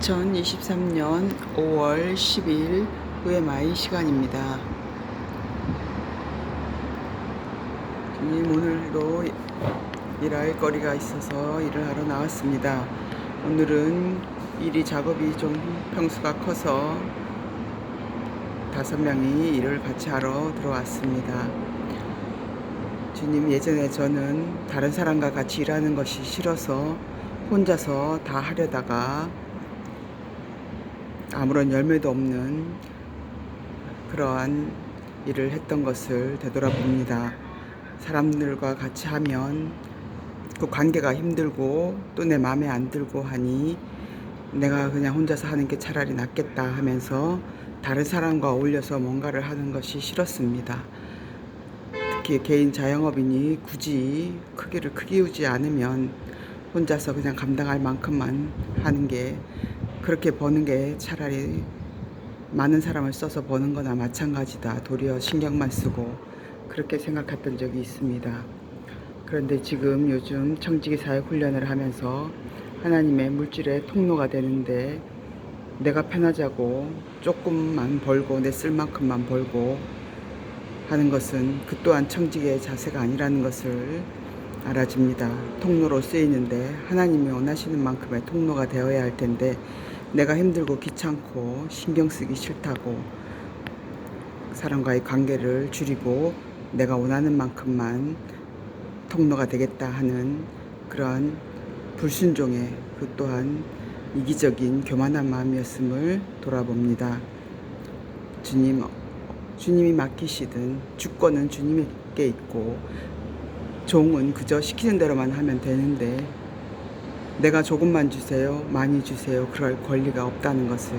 2023년 5월 10일 VMI 시간입니다. 오늘도 일할 거리가 있어서 일을 하러 나왔습니다. 오늘은 일이 작업이 좀 평수가 커서 다섯 명이 일을 같이 하러 들어왔습니다. 주님 예전에 저는 다른 사람과 같이 일하는 것이 싫어서 혼자서 다 하려다가 아무런 열매도 없는 그러한 일을 했던 것을 되돌아봅니다. 사람들과 같이 하면 그 관계가 힘들고 또 내 마음에 안 들고 하니 내가 그냥 혼자서 하는 게 차라리 낫겠다 하면서 다른 사람과 어울려서 뭔가를 하는 것이 싫었습니다. 특히 개인 자영업이니 굳이 크기를 크기우지 않으면 혼자서 그냥 감당할 만큼만 하는 게 그렇게 버는 게 차라리 많은 사람을 써서 버는 거나 마찬가지다. 도리어 신경만 쓰고 그렇게 생각했던 적이 있습니다. 그런데 지금 요즘 청지기 사역 훈련을 하면서 하나님의 물질의 통로가 되는데 내가 편하자고 조금만 벌고 내 쓸 만큼만 벌고 하는 것은 그 또한 청지기의 자세가 아니라는 것을 알아집니다. 통로로 쓰이는데 하나님이 원하시는 만큼의 통로가 되어야 할 텐데 내가 힘들고 귀찮고 신경 쓰기 싫다고 사람과의 관계를 줄이고 내가 원하는 만큼만 통로가 되겠다 하는 그러한 불순종의 그 또한 이기적인 교만한 마음이었음을 돌아봅니다. 주님, 주님이 맡기시든 주권은 주님에게 있고 종은 그저 시키는 대로만 하면 되는데 내가 조금만 주세요, 많이 주세요, 그럴 권리가 없다는 것을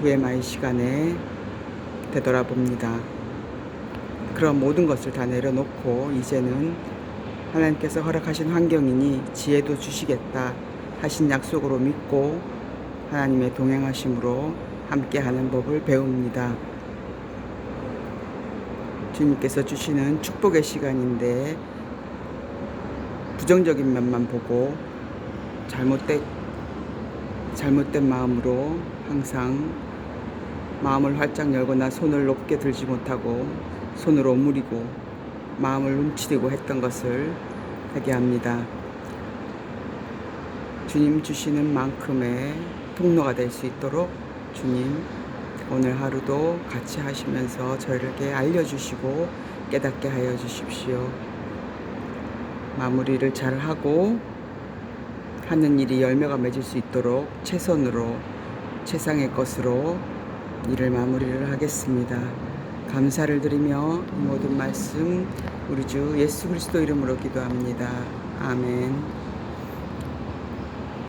VMI 시간에 되돌아봅니다. 그런 모든 것을 다 내려놓고 이제는 하나님께서 허락하신 환경이니 지혜도 주시겠다 하신 약속으로 믿고 하나님의 동행하심으로 함께하는 법을 배웁니다. 주님께서 주시는 축복의 시간인데 부정적인 면만 보고 잘못된 잘못된 마음으로 항상 마음을 활짝 열거나 손을 높게 들지 못하고 손으로 오므리고 마음을 움츠리고 했던 것을 하게 합니다. 주님 주시는 만큼의 통로가 될 수 있도록 주님 오늘 하루도 같이 하시면서 저에게 알려주시고 깨닫게 하여 주십시오. 마무리를 잘 하고 하는 일이 열매가 맺을 수 있도록 최선으로 최상의 것으로 일을 마무리를 하겠습니다. 감사를 드리며 이 모든 말씀 우리 주 예수 그리스도 이름으로 기도합니다. 아멘.